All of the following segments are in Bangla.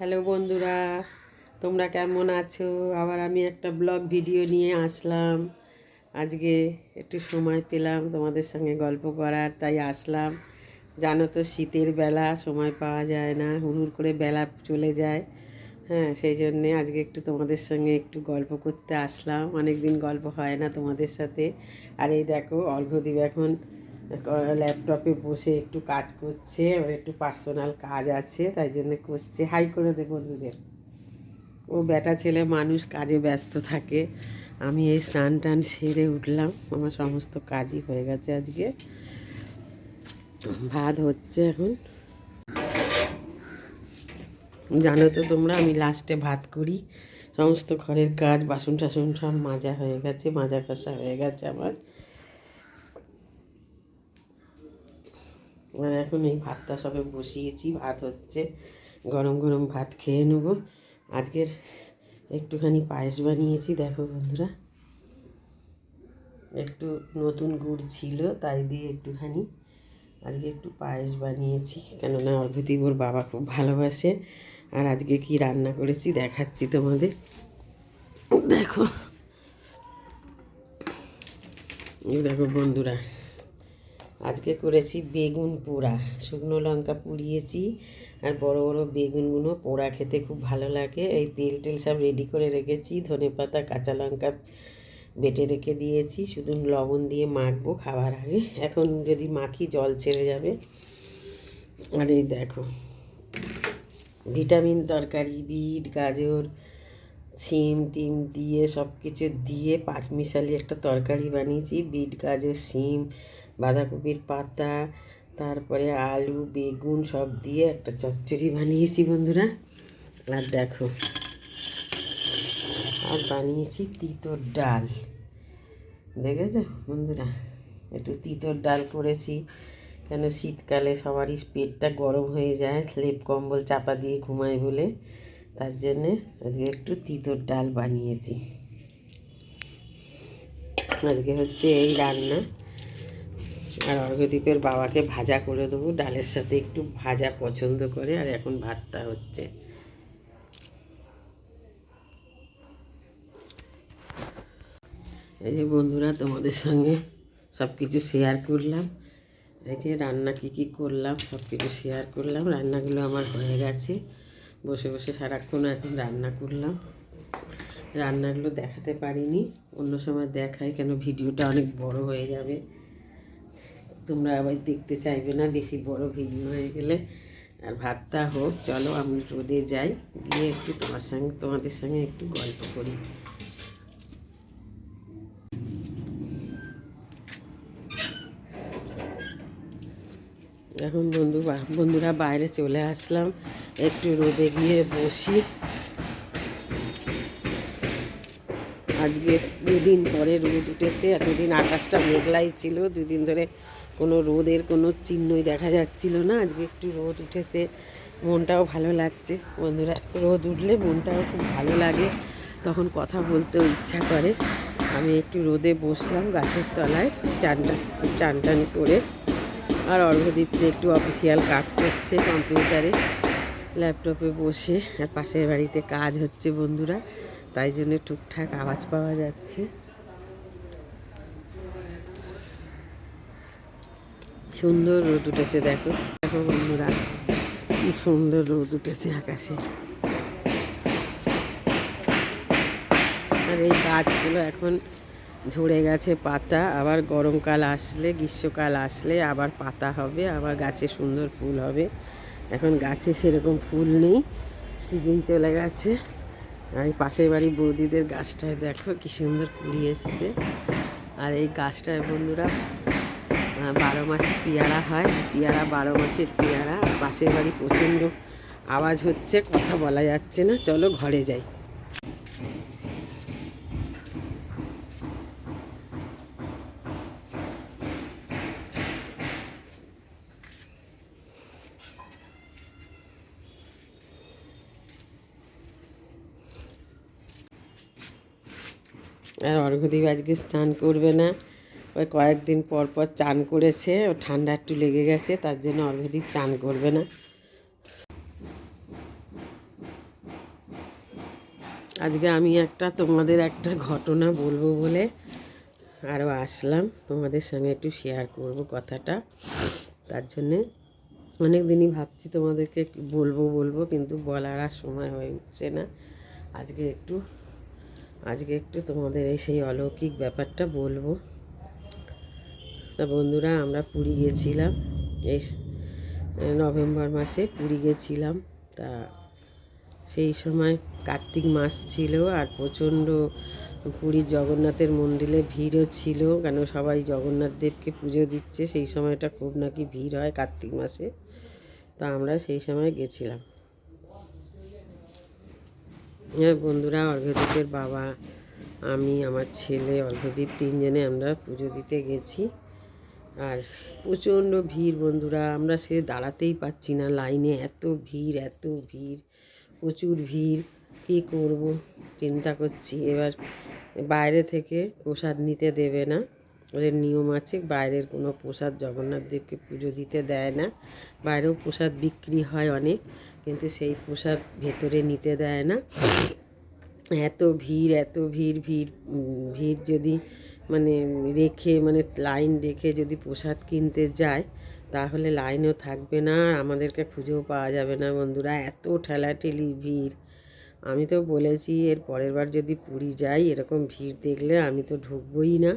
হ্যালো বন্ধুরা, তোমরা কেমন আছো? আবার আমি একটা ব্লগ ভিডিও নিয়ে আসলাম। আজকে একটু সময় পেলাম তোমাদের সঙ্গে গল্প করার, তাই আসলাম। জানো তো শীতের বেলা সময় পাওয়া যায় না হুড়ুর করে বেলা চলে যায়। হ্যাঁ সেই জন্যে আজকে একটু তোমাদের সঙ্গে একটু গল্প করতে আসলাম। অনেক দিন গল্প হয় না তোমাদের সাথে। আর এই দেখো, অর্ঘ্যদীপ এখন ল্যাপটপে বসে একটু কাজ করছে, ওর একটু পার্সোনাল কাজ আছে, তাই জন্য করছে। হাই করে দে বন্ধুদের। ও বেটা ছেলে মানুষ, কাজে ব্যস্ত থাকে। আমি এই স্নান টান সেরে উঠলাম। আমার সমস্ত কাজই হয়ে গেছে আজকে। ভাত হচ্ছে এখন। জানো তো তোমরা, আমি লাস্টে ভাত করি। সমস্ত ঘরের কাজ বাসন টাসন সব মাজা হয়ে গেছে মাজা কাসা হয়ে গেছে আমার। আর এখন এই ভাতটা সবে বসিয়েছি, ভাত হচ্ছে গরম গরম ভাত খেয়ে নেব। আজকের একটুখানি পায়েস বানিয়েছি, দেখো বন্ধুরা। একটু নতুন গুড় ছিল, তাই দিয়ে একটুখানি আজকে একটু পায়েস বানিয়েছি, কেননা অর্ঘদীপ ওর বাবা খুব ভালোবাসে। আর আজকে কি রান্না করেছি দেখাচ্ছি তোমাদের। দেখো। দেখো বন্ধুরা আজকে করেছি বেগুন পোড়া। শুকনো লঙ্কা পুড়িয়েছি আর বড় বড় বেগুনগুলো পোড়া খেতে খুব ভালো লাগে। এই তেল টেল সব রেডি করে রেখেছি, ধনে পাতা, কাঁচা লঙ্কা বেটে রেখে দিয়েছি। শুধু লবণ দিয়ে মাখবো খাবার আগে। এখন যদি মাখি জল ছেড়ে যাবে। আর এই দেখো, ভিটামিন তরকারি, বিট, গাজর সিম টিম দিয়ে সব কিছু দিয়ে পাঁচ মিশালি একটা তরকারি বানিয়েছি। বিট, গাজর সিম বাঁধাকপির পাতা, তারপরে আলু, বেগুন সব দিয়ে একটা চচ্চড়ি বানিয়েছি বন্ধুরা। আর দেখো, আর বানিয়েছি তিতোর ডাল। দেখেছ বন্ধুরা? একটু তিতোর ডাল করেছি। কেন শীতকালে সবারই পেটটা গরম হয়ে যায়, লেপ কম্বল চাপা দিয়ে ঘুমায় বলে। তার জন্যে আজকে একটু তিতোর ডাল বানিয়েছি। আজকে হচ্ছে এই রান্না। আর অর্ঘদ্বীপের বাবাকে ভাজা করে দেবো। ডালের সাথে একটু ভাজা পছন্দ করে, আর এখন ভাতটা হচ্ছে। এই যে বন্ধুরা, তোমাদের সঙ্গে সব কিছু শেয়ার করলাম। এই যে রান্না কী কী করলাম সব কিছু শেয়ার করলাম। রান্নাগুলো আমার হয়ে গেছে। বসে বসে সারাক্ষণ এখন রান্না করলাম। রান্নাগুলো দেখাতে পারিনি, অন্য সময় দেখাই কেন ভিডিওটা অনেক বড় হয়ে যাবে। তোমরা আবার দেখতে চাইবে না, বেশি বড় ভিডিও হয়ে গেলে। আর ভাতটা হোক, চলো আমি রোদে যাই। গিয়ে একটু তোমার সঙ্গে, তোমাদের সঙ্গে একটু গল্প করি। এখন বন্ধু বন্ধুরা বাইরে চলে আসলাম। একটু রোদে গিয়ে বসি। আজকে দুদিন পরে রোদ উঠেছে, এতদিন আকাশটা মেঘলাই ছিল, দুদিন ধরে কোনো রোদের কোনো চিহ্নই দেখা যাচ্ছিল না। আজকে একটু রোদ উঠেছে, মনটাও ভালো লাগছে। বন্ধুরা, রোদ উঠলে মনটাও খুব ভালো লাগে। তখন কথা বলতেও ইচ্ছা করে। আমি একটু রোদে বসলাম গাছের তলায় টান টান টান করে। আর অর্ঘদীপ্তে একটু অফিসিয়াল কাজ করছে কম্পিউটারে, ল্যাপটপে বসে। আর পাশের বাড়িতে কাজ হচ্ছে বন্ধুরা, তাই জন্য টুকটাক আওয়াজ পাওয়া যাচ্ছে। সুন্দর রোদ উঠেছে, দেখো। দেখো বন্ধুরা, কি সুন্দর রোদ উঠেছে আকাশে। আর এই গাছগুলো এখন ঝরে গেছে পাতা, আবার গরমকাল আসলে, গ্রীষ্মকাল আসলে আবার পাতা হবে, আবার গাছে সুন্দর ফুল হবে। এখন গাছে সেরকম ফুল নেই, সিজন চলে গেছে। আর পাশের বাড়ি বৌদিদের গাছটায় দেখো কি সুন্দর কুড়ি এসছে। আর এই গাছটায় বন্ধুরা বারো মাসে পেয়ারা হয়। পেয়ারা বারো মাসের পেয়ারা। পাশের বাড়ি প্রচণ্ড আওয়াজ হচ্ছে, কথা বলা যাচ্ছে না। চলো ঘরে যাই। আর অর্ঘদীপ আজকে স্নান করবে না। ওই কয়েকদিন পর পর চান করেছে, ও ঠান্ডা একটু লেগে গেছে, তার জন্য অর্ঘদীপ চান করবে না। আজকে আমি একটা তোমাদের একটা ঘটনা বলব বলে আরও আসলাম, তোমাদের সঙ্গে একটু শেয়ার করব কথাটা। তার জন্যে অনেক দিনই ভাবছি তোমাদেরকে বলব বলব, কিন্তু বলার আর সময় হয়ে উঠছে না। আজকে একটু আজকে একটু তোমাদের এই সেই অলৌকিক ব্যাপারটা বলব। তা বন্ধুরা আমরা পুরী গেছিলাম। এই নভেম্বর মাসে পুরী গেছিলাম। তা সেই সময় কার্তিক মাস ছিল আর প্রচণ্ড পুরীর জগন্নাথের মন্দিরে ভিড়ও ছিল। কেন সবাই জগন্নাথ দেবকে পুজো দিচ্ছে, সেই সময়টা খুব নাকি ভিড় হয় কার্তিক মাসে। তো আমরা সেই সময় গেছিলাম। এবার বন্ধুরা, অর্ঘ্যদীপের বাবা, আমি, আমার ছেলে, অর্ঘ্যদীপ তিনজনে আমরা পুজো দিতে গেছি। আর প্রচণ্ড ভিড় বন্ধুরা, আমরা সে দাঁড়াতেই পাচ্ছি না লাইনে, এত ভিড় এত ভিড়, প্রচুর ভিড়, কী করব? চিন্তা করছি, এবার বাইরে থেকে প্রসাদ নিতে দেবে না, ওদের নিয়ম আছে, বাইরের কোনো প্রসাদ জগন্নাথ দেবকে পুজো দিতে দেয় না, বাইরেও প্রসাদ বিক্রি হয় অনেক, কিন্তু সেই প্রসাদ ভেতরে নিতে দেয় না, এত ভিড় এত ভিড় ভিড় ভিড় যদি মানে রেখে মানে লাইন রেখে যদি প্রসাদ কিনতে যায়, তাহলে লাইনও থাকবে না। আর আমাদেরকে খুঁজেও পাওয়া যাবে না বন্ধুরা, এত ঠেলাঠেলি ভিড়। আমি তো বলেছি, এর পরের বার যদি পুরী যাই, এরকম ভিড় দেখলে আমি তো ঢুকবই না।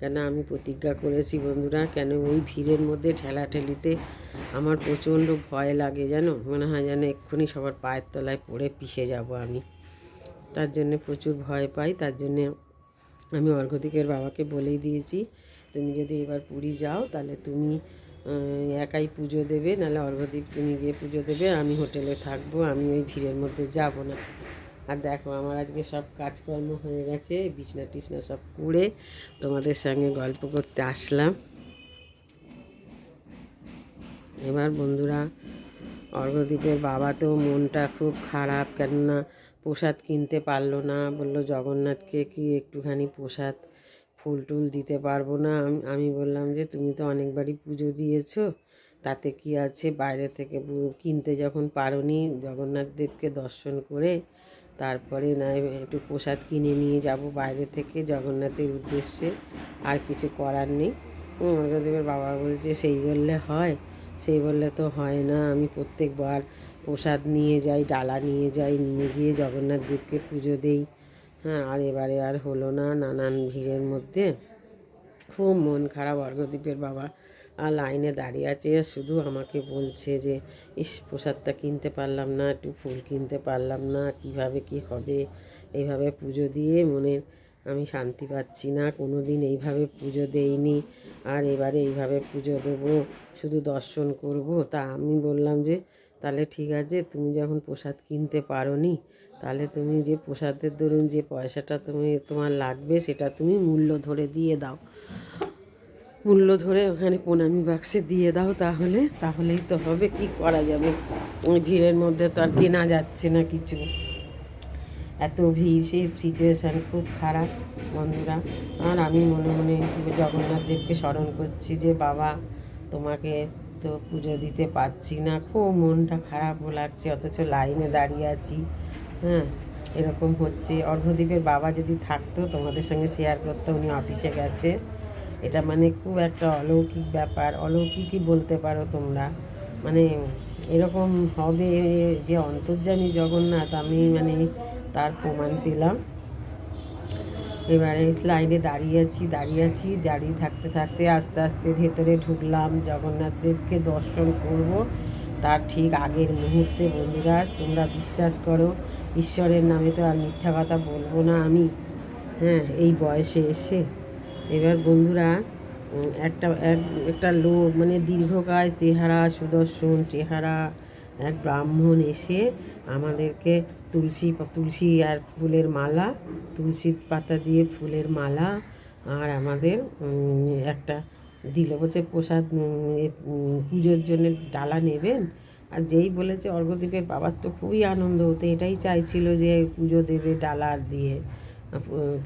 কেন আমি প্রতিজ্ঞা করেছি বন্ধুরা, কেন ওই ভিড়ের মধ্যে ঠেলাঠেলিতে আমার প্রচণ্ড ভয় লাগে জানো? মনে হয় যেন এক্ষুনি সবার পায়ের তলায় পড়ে পিষে যাব আমি। তার জন্যে প্রচুর ভয় পাই, তার জন্যে আমি অর্ঘদিকের বাবাকে বলেই দিয়েছি, তুমি যদি এবার পুরী যাও, তাহলে তুমি একাই পুজো দেবে, নাহলে অর্ঘদ্বীপ তুমি গিয়ে পুজো দেবে, আমি হোটেলে থাকব, আমি ওই ভিড়ের মধ্যে যাব না। আর দেখো, আমার আজকে সব কাজকর্ম হয়ে গেছে, বিছনা টিছনা সব কুড়ে তোমাদের সঙ্গে গল্প করতে আসলাম। এবার বন্ধুরা অর্ঘদ্বীপের বাবা তো মনটা খুব খারাপ, কেননা প্রসাদ কিনতে পারল না। বলল জগন্নাথকে কি একটুখানি প্রসাদ ফুল টুল দিতে পারব না? আম- বললাম যে তুমি তো অনেকবারই পুজো দিয়েছ তাতে কি আছে? বাইরে থেকে কিনতে যখন পারোনি জগন্নাথ দেবকে দর্শন করে তারপরে না একটু প্রসাদ কিনে নিয়ে যাব বাইরে থেকে। জগন্নাথের উদ্দেশ্যে আর কিছু করার নেই। হুম, বাবা বলছে সেই বললে হয় সেই বললে তো হয় না। আমি প্রত্যেকবার প্রসাদ নিয়ে যাই, ডালা নিয়ে যাই, নিয়ে গিয়ে জগন্নাথ দেবকে পুজো দেই। হ্যাঁ আর এবারে আর হলো না নানান ভিড়ের মধ্যে। খুব মন খারাপ অর্ঘদ্বীপের বাবা আর লাইনে দাঁড়িয়ে আছে। শুধু আমাকে বলছে যে, ইস, প্রসাদটা কিনতে পারলাম না, একটু ফুল কিনতে পারলাম না, কীভাবে কি হবে? এইভাবে পুজো দিয়ে মনের আমি শান্তি পাচ্ছি না। কোনো দিন এইভাবে পুজো দেইনি। আর এবারে এইভাবে পুজো দেবো, শুধু দর্শন করব। তা আমি বললাম যে তাহলে ঠিক আছে, তুমি যখন প্রসাদ কিনতে পারো নি তাহলে তুমি যে প্রসাদের ধরুন যে পয়সাটা তুমি, তোমার লাগবে সেটা তুমি মূল্য ধরে দিয়ে দাও। মূল্য ধরে ওখানে প্রণামী বাক্সে দিয়ে দাও তাহলে, তাহলেই তো হবে, কি করা যাবে? ওই ভিড়ের মধ্যে তো আর কেনা যাচ্ছে না কিছু। এত ভিড় সেই সিচুয়েশান খুব খারাপ বন্ধুরা। আর আমি মনে মনে জগন্নাথ দেবকে স্মরণ করছি যে, বাবা, তোমাকে তো পুজো দিতে পারছি না। খুব মনটা খারাপও লাগছে, অথচ লাইনে দাঁড়িয়ে আছি। হ্যাঁ এরকম হচ্ছে। অর্ঘদ্বীপের বাবা যদি থাকতো, তোমাদের সঙ্গে শেয়ার করতো, উনি অফিসে গেছে। এটা মানে খুব একটা অলৌকিক ব্যাপার। অলৌকিকই বলতে পারো তোমরা। মানে এরকম হবে যে অন্তর্যামী জগন্নাথ, আমি মানে তার প্রমাণ পেলাম। এবারে লাইনে দাঁড়িয়ে আছি দাঁড়িয়ে আছি, দাঁড়িয়ে থাকতে থাকতে আস্তে আস্তে ভেতরে ঢুকলাম। জগন্নাথ দেবকে দর্শন করব। তার ঠিক আগের মুহূর্তে, বন্ধুরা, তোমরা বিশ্বাস করো, ঈশ্বরের নামে তো আর মিথ্যা কথা বলব না আমি। হ্যাঁ এই বয়সে এসে। এবার বন্ধুরা একটা, এক- একটা লোক মানে দীর্ঘকায় চেহারা, সুদর্শন চেহারা এক ব্রাহ্মণ এসে আমাদেরকে তুলসী তুলসী আর ফুলের মালা, তুলসী পাতা দিয়ে ফুলের মালা আর আমাদের একটা দিল। বলছে, প্রসাদ পুজোর জন্য ডালা নেবেন? আর যেই বলেছে অর্ঘদ্বীপের বাবার তো খুবই আনন্দ হতো। এটাই চাইছিল যে পুজো দেবে ডালা দিয়ে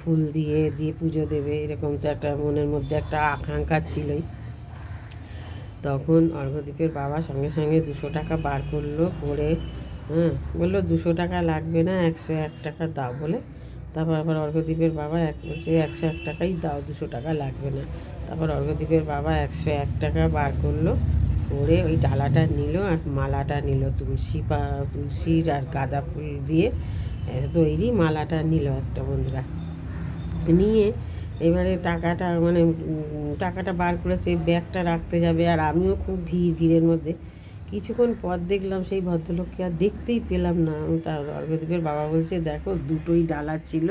ফুল দিয়ে দিয়ে পুজো দেবে। এরকম তো একটা মনের মধ্যে একটা আকাঙ্ক্ষা ছিলই। তখন অর্ঘদ্বীপের বাবা সঙ্গে সঙ্গে দুশো টাকা বার করল, করে হ্যাঁ বলল, দুশো টাকা লাগবে না, একশো এক টাকা দাও বলে। তারপর আবার অর্ঘদ্বীপের বাবা এক, বলছে, একশো এক টাকাই দাও, দুশো টাকা লাগবে না। তারপর অর্ঘদ্বীপের বাবা একশো এক টাকা বার করল, করে ওই ডালাটা নিল আর মালাটা নিল, তুলসী পা, তুলসীর আর গাঁদা ফুল দিয়ে তৈরি মালাটা নিল একটা বন্ধুরা। নিয়ে এবারে টাকাটা মানে টাকাটা বার করেছে ব্যাগটা রাখতে যাবে, আর আমিও খুব ভিড়, ভিড়ের মধ্যে। কিছুক্ষণ পর দেখলাম সেই ভদ্রলোককে আর দেখতেই পেলাম না। তার অর্ঘদ্বীপের বাবা বলছে, দেখো, দুটোই ডালা ছিল,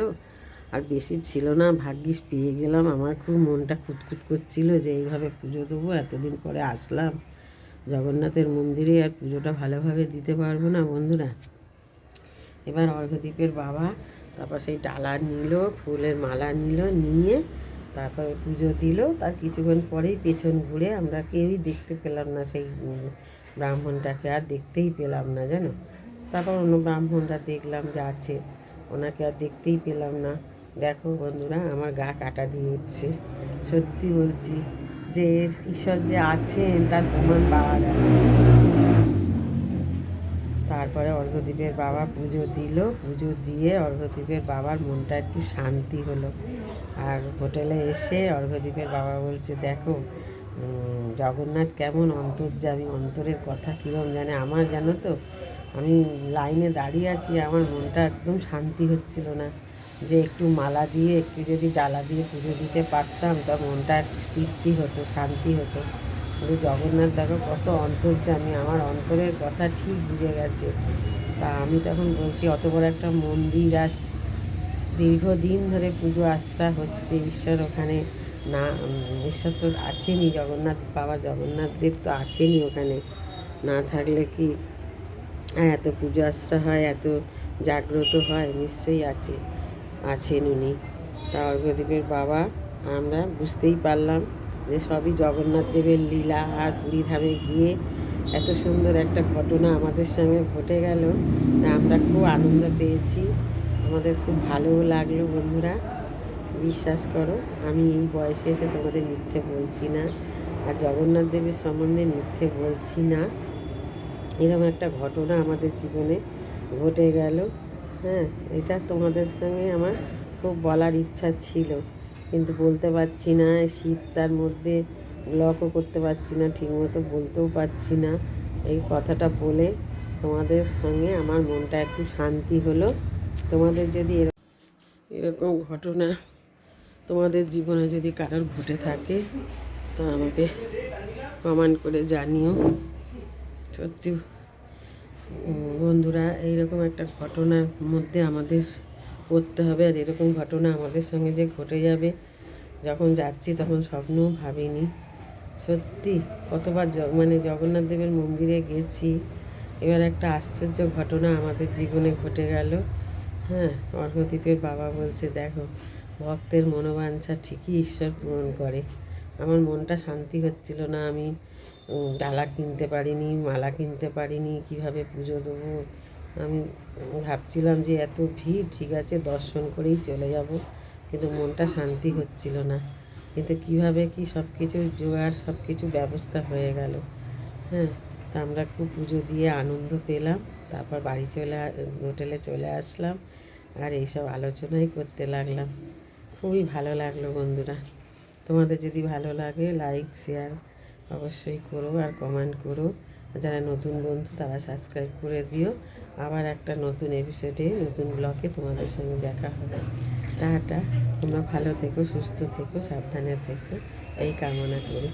আর বেশি ছিল না। ভাগ্যিস পেয়ে গেলাম। আমার খুব মনটা খুঁতখুত করছিল যে এইভাবে পুজো দেবো, এতদিন পরে আসলাম। জগন্নাথের মন্দিরে আর পুজোটা ভালোভাবে দিতে পারব না বন্ধুরা। এবার অর্ঘদ্বীপের বাবা তারপর সেই ডালা নিল, ফুলের মালা নিল, নিয়ে তারপর পুজো দিল। তার কিছুক্ষণ পরেই পেছন ঘুরে আমরা কেউই দেখতে পেলাম না সেই ব্রাহ্মণটাকে, আর দেখতেই পেলাম না, জানো? তারপর অন্য ব্রাহ্মণরা দেখলাম যে আছে, ওনাকে আর দেখতেই পেলাম না। দেখো বন্ধুরা, আমার গা কাটা দিয়ে উঠছে। সত্যি বলছি যে, ঈশ্বর যে আছেন, তার প্রমাণ পাওয়া গেল তারপরে অর্ঘদ্বীপের বাবা পুজো দিল। পুজো দিয়ে অর্ঘদ্বীপের বাবার মনটা একটু শান্তি হলো। আর হোটেলে এসে অর্ঘদ্বীপের বাবা বলছে, দেখো জগন্নাথ কেমন অন্তর্যামী, অন্তরের কথা কীরকম জানে আমার জানো তো? আমি লাইনে দাঁড়িয়ে আছি, আমার মনটা একদম শান্তি হচ্ছিল না। যে একটু মালা দিয়ে, একটু যদি ডালা দিয়ে পুজো দিতে পারতাম, তা মনটা তৃপ্তি হতো, শান্তি হতো। কিন্তু জগন্নাথ, দেখো কত অন্তর্যামী আমার অন্তরের কথা ঠিক বুঝে গেছে। তা আমি তখন বলছি, অত বড় একটা মন্দির আস দীর্ঘদিন ধরে পুজো আশ্রা হচ্ছে, ঈশ্বর ওখানে না, ঈশ্বর তো আছেনই, জগন্নাথ বাবা জগন্নাথ দেব তো আছেনই ওখানে। না থাকলে কি আর এত পুজো আশ্রা হয়, এত জাগ্রত হয়? নিশ্চয়ই আছে, আছেন উনি। তা অর্ঘদ্বীপের বাবা, আমরা বুঝতেই পারলাম যে সবই জগন্নাথ দেবের লীলা আর পুরী ধামে গিয়ে এত সুন্দর একটা ঘটনা আমাদের সঙ্গে ঘটে গেল। আমরা খুব আনন্দ পেয়েছি। আমাদের খুব ভালোও লাগল বন্ধুরা। বিশ্বাস করো, আমি এই বয়সে এসে তোমাদের মিথ্যে বলছি না আর জগন্নাথ দেবের সম্বন্ধে মিথ্যে বলছি না। এরকম একটা ঘটনা আমাদের জীবনে ঘটে গেল। হ্যাঁ এটা তোমাদের সঙ্গে আমার খুব বলার ইচ্ছা ছিল। কিন্তু বলতে পারছি না, শীত তার মধ্যে ব্লকও করতে পারছি না, ঠিকমতো বলতেও পারছি না। এই কথাটা বলে তোমাদের সঙ্গে আমার মনটা একটু শান্তি হলো। তোমাদের যদি এরকম ঘটনা তোমাদের জীবনে যদি কারোর ঘটে থাকে, তো আমাকে কমেন্ট করে জানিও। সত্যি বন্ধুরা, এইরকম একটা ঘটনার মধ্যে আমাদের পড়তে হবে আর এরকম ঘটনা আমাদের সঙ্গে যে ঘটে যাবে, যখন যাচ্ছি তখন স্বপ্নও ভাবিনি। সত্যি, কতবার মানে জগন্নাথ দেবের মন্দিরে গেছি, এবার একটা আশ্চর্য ঘটনা আমাদের জীবনে ঘটে গেল। হ্যাঁ অর্ঘদ্বীপের বাবা বলছে, দেখো, ভক্তের মনোবাঞ্ছা ঠিকই ঈশ্বর পূরণ করে। আমার মনটা শান্তি হচ্ছিল না, আমি ডালা কিনতে পারিনি, মালা কিনতে পারিনি, কীভাবে পুজো দেবো আমি ভাবছিলাম যে এত ভিড়, ঠিক আছে, দর্শন করেই চলে যাব। কিন্তু মনটা শান্তি হচ্ছিল না। কিন্তু কীভাবে কি সব কিছু জোগাড় সব কিছু ব্যবস্থা হয়ে গেল। হ্যাঁ তা আমরা খুব পুজো দিয়ে আনন্দ পেলাম। তারপর বাড়ি চলে হোটেলে চলে আসলাম। আর এইসব আলোচনাই করতে লাগলাম। খুবই ভালো লাগল বন্ধুরা। তোমাদের যদি ভালো লাগে লাইক শেয়ার অবশ্যই করো আর কমেন্ট করো। যারা নতুন বন্ধু, তারা সাবস্ক্রাইব করে দিও। আবার একটা নতুন এপিসোডে নতুন ব্লকে তোমাদের সঙ্গে দেখা হবে। টাটা, তোমরা ভালো থেকো, সুস্থ থেকো, সাবধানে থেকো। এই কামনা করি।